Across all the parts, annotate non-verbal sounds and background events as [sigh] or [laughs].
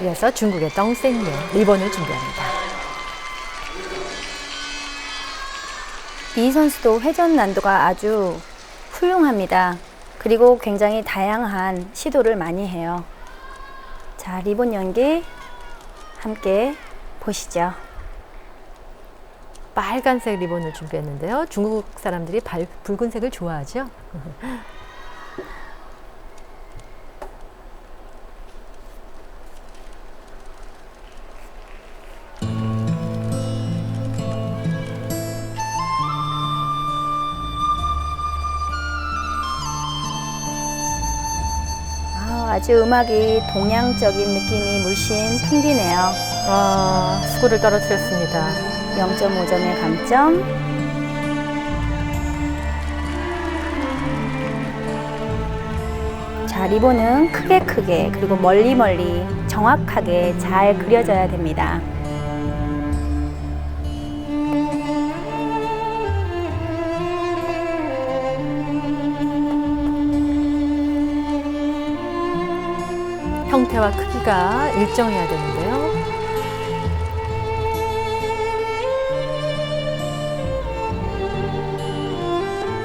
이어서 중국의 덩센유 리본을 준비합니다. 이 선수도 회전 난도가 아주 훌륭합니다. 그리고 굉장히 다양한 시도를 많이 해요. 자, 리본 연기 함께 보시죠. 빨간색 리본을 준비했는데요. 중국 사람들이 발, 붉은색을 좋아하죠. [laughs] 아, 아주 음악이 동양적인 느낌이 물씬 풍기네요. 아, 수고를 떨어뜨렸습니다. 0.5점의 감점. 자, 리본은 크게 크게 그리고 멀리 멀리 정확하게 잘 그려져야 됩니다. 형태와 크기가 일정해야 되는데요.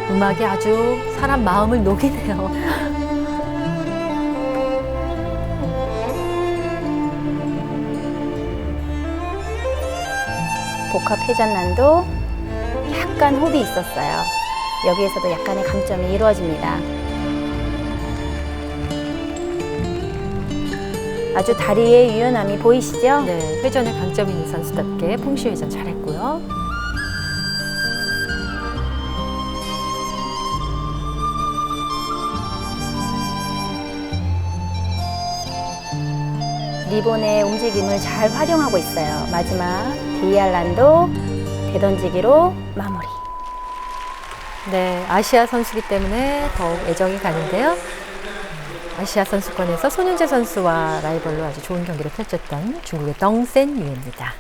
음악이 아주 사람 마음을 녹이네요. [laughs] 복합 회전 난도 약간 홉이 있었어요. 여기에서도 약간의 감점이 이루어집니다. 아주 다리의 유연함이 보이시죠? 네, 회전에 강점 있는 선수답게 풍시 회전 잘했고요. 리본의 움직임을 잘 활용하고 있어요. 마지막 DR란도 대던지기로 마무리. 네, 아시아 선수기 때문에 더욱 애정이 가는데요. 아시아 선수권에서 손윤재 선수와 라이벌로 아주 좋은 경기를 펼쳤던 중국의 덩센 유입니다.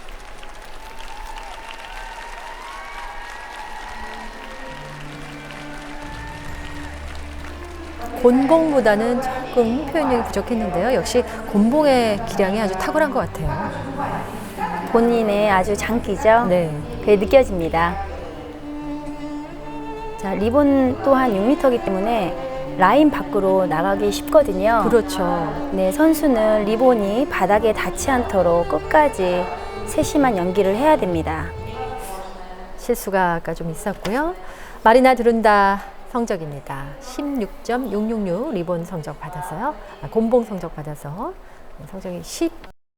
곤봉보다는 조금 표현력이 부족했는데요. 역시 곤봉의 기량이 아주 탁월한 것 같아요. 본인의 아주 장기죠? 네. 그게 느껴집니다. 자, 리본 또한 6m이기 때문에 라인 밖으로 나가기 쉽거든요. 그렇죠. 네, 선수는 리본이 바닥에 닿지 않도록 끝까지 세심한 연기를 해야 됩니다. 실수가 아까 좀 있었고요. 마리나 드룬다 성적입니다. 16.666 리본 성적 받아서요. 아, 곤봉 성적 받아서 성적이 10